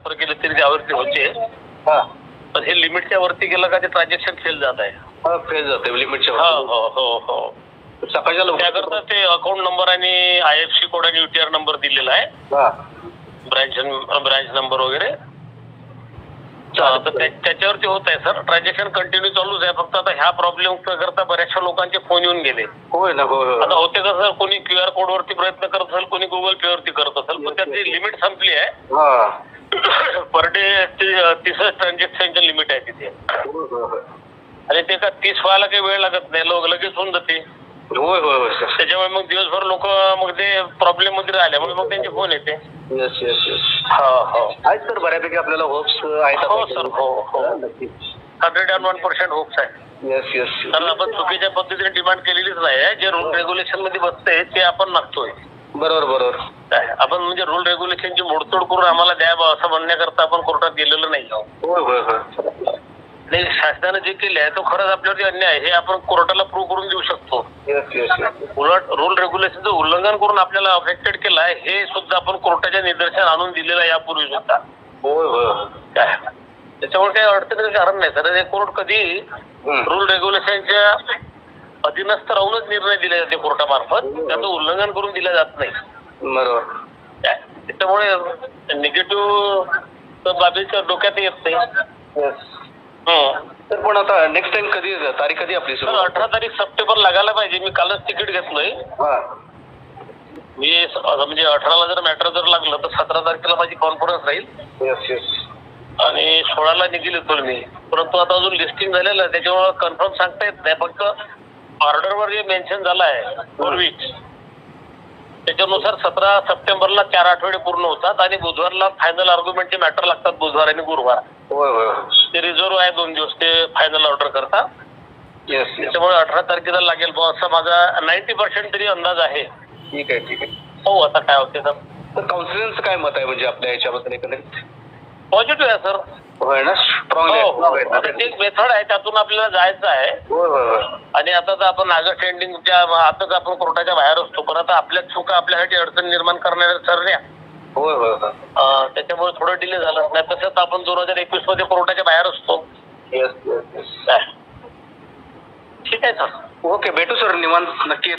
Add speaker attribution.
Speaker 1: Transfer केले तरी त्यावरती होते.
Speaker 2: हा.
Speaker 1: पण हे लिमिटच्या वरती गेलं का ते ट्रान्झॅक्शन फेल जात आहे.
Speaker 2: फेल जाते लिमिटच्या
Speaker 1: हो हो हो हो.
Speaker 2: सकाळच्या
Speaker 1: त्याकरता ते अकाउंट नंबर आणि आय एफ सी कोड आणि युटीआर नंबर दिलेला आहे.
Speaker 2: हा.
Speaker 1: ब्रँच ब्रँच नंबर वगैरे. त्याच्यावरती होत आहे सर. ट्रान्झॅक्शन कंटिन्यू चालूच आहे. फक्त आता ह्या प्रॉब्लेम करता बऱ्याचशा लोकांचे फोन येऊन गेले.
Speaker 2: होय ना होय
Speaker 1: आता होते कसं कोणी क्यू आर कोड वरती प्रयत्न करत असेल कोणी गुगल पे वरती करत असेल पण त्याची लिमिट संपली आहे. पर डे तीसच ट्रान्झॅक्शनचं लिमिट आहे तिथे. आणि ते का तीस व्हायला काही वेळ लागत नाही लोक लगेच होऊन जाते.
Speaker 2: होय होय होय. सर
Speaker 1: त्याच्यामुळे मग दिवसभर लोक मग ते प्रॉब्लेममध्ये राहिल्यामुळे मग त्यांचे फोन येते.
Speaker 2: येस येस येस
Speaker 1: हो हो.
Speaker 2: आहेत सर बऱ्यापैकी आपल्याला होप्स आहेत
Speaker 1: हो सर हो हो. Hundred and one percent hopes आहे
Speaker 2: येस येस
Speaker 1: कारण आपण चुकीच्या पद्धतीने डिमांड केलेलीच नाही जे रूल रेग्युलेशनमध्ये बसते ते आपण मागतोय.
Speaker 2: बरोबर बरोबर.
Speaker 1: काय आपण म्हणजे रूल रेग्युलेशनची मोडतोड करून आम्हाला द्या बा असं म्हणण्याकरता आपण कोर्टात गेलेलो नाही आहोत.
Speaker 2: होय होय होय.
Speaker 1: नाही शासनाने जे केले आहे तो खरंच आपल्यावरती अन्याय आहे हे आपण कोर्टाला प्रूव्ह करून देऊ शकतो.
Speaker 2: येस येस येस
Speaker 1: उलट रूल रेग्युलेशनचं उल्लंघन करून आपल्याला अफेक्टेड केलं आहे हे सुद्धा आपण कोर्टाच्या निदर्शन आणून दिलेलं आहे यापूर्वी सुद्धा.
Speaker 2: होय होय. होय
Speaker 1: काय? त्याच्यामुळे काही अडचणीचं कारण नाही सर. हे कोर्ट कधी. रूल रेग्युलेशनच्या अधीनस्थ राहूनच निर्णय दिले जाते कोर्टामार्फत. त्याचं उल्लंघन करून दिलं जात नाही.
Speaker 2: बरोबर.
Speaker 1: त्याच्यामुळे निगेटिव्ह बाबीच्या डोक्यात येत नाही. हं.
Speaker 2: तर पण आता नेक्स्ट टाइम कधी तारीख कधी आपली
Speaker 1: अठरा तारीख सप्टेंबर लागायला पाहिजे. मी कालच तिकीट घेतलंय. मी म्हणजे अठराला जर मॅटर जर लागलं तर सतरा तारखेला माझी कॉन्फरन्स राहील. आणि सोळाला निघेल येतो मी. परंतु आता अजून लिस्टिंग झालेलं त्याच्यामुळे कन्फर्म सांगता येत नाही. फक्त ऑर्डरवर जे मेन्शन झालं आहे पूर्वीच त्याच्यानुसार सतरा सप्टेंबरला चार आठवडे पूर्ण होतात आणि बुधवारला फायनल आर्ग्युमेंटचे मॅटर लागतात बुधवार आणि गुरुवार.
Speaker 2: होय
Speaker 1: ते रिझर्व आहे दोन दिवस ते फायनल ऑर्डर करता.
Speaker 2: येस
Speaker 1: त्याच्यामुळे अठरा तारखेला लागेल बुवा असा माझा नाईन्टी पर्सेंट तरी अंदाज आहे.
Speaker 2: ठीक आहे ठीक आहे.
Speaker 1: हो आता काय होते तर.
Speaker 2: काउन्सिलिंगचं काय मत आहे म्हणजे आपल्या याच्याबद्दल एकंदरीत?
Speaker 1: पॉझिटिव्ह आहे सर
Speaker 2: होय ना? स्ट्रॉंग
Speaker 1: हो हो.
Speaker 2: आहे
Speaker 1: आता ते एक मेथड आहे त्यातून आपल्याला जायचं आहे.
Speaker 2: होय होय होय.
Speaker 1: आणि आता तर आपण ऑगस्ट एंडिंगच्या आताच आपण कोर्टाच्या बाहेर असतो. पण आता आपल्याच चुका आपल्यासाठी अडचण निर्माण करणाऱ्या ठरल्या
Speaker 2: होय होय होय.
Speaker 1: अं, त्याच्यामुळे थोडं डिले झालं. नाही तसंच आपण दोन हजार एकवीसमध्ये कोर्टाच्या बाहेर असतो.
Speaker 2: येस येस येस
Speaker 1: काय ठीक आहे सर
Speaker 2: ओके भेटू सर निवांत. नक्की.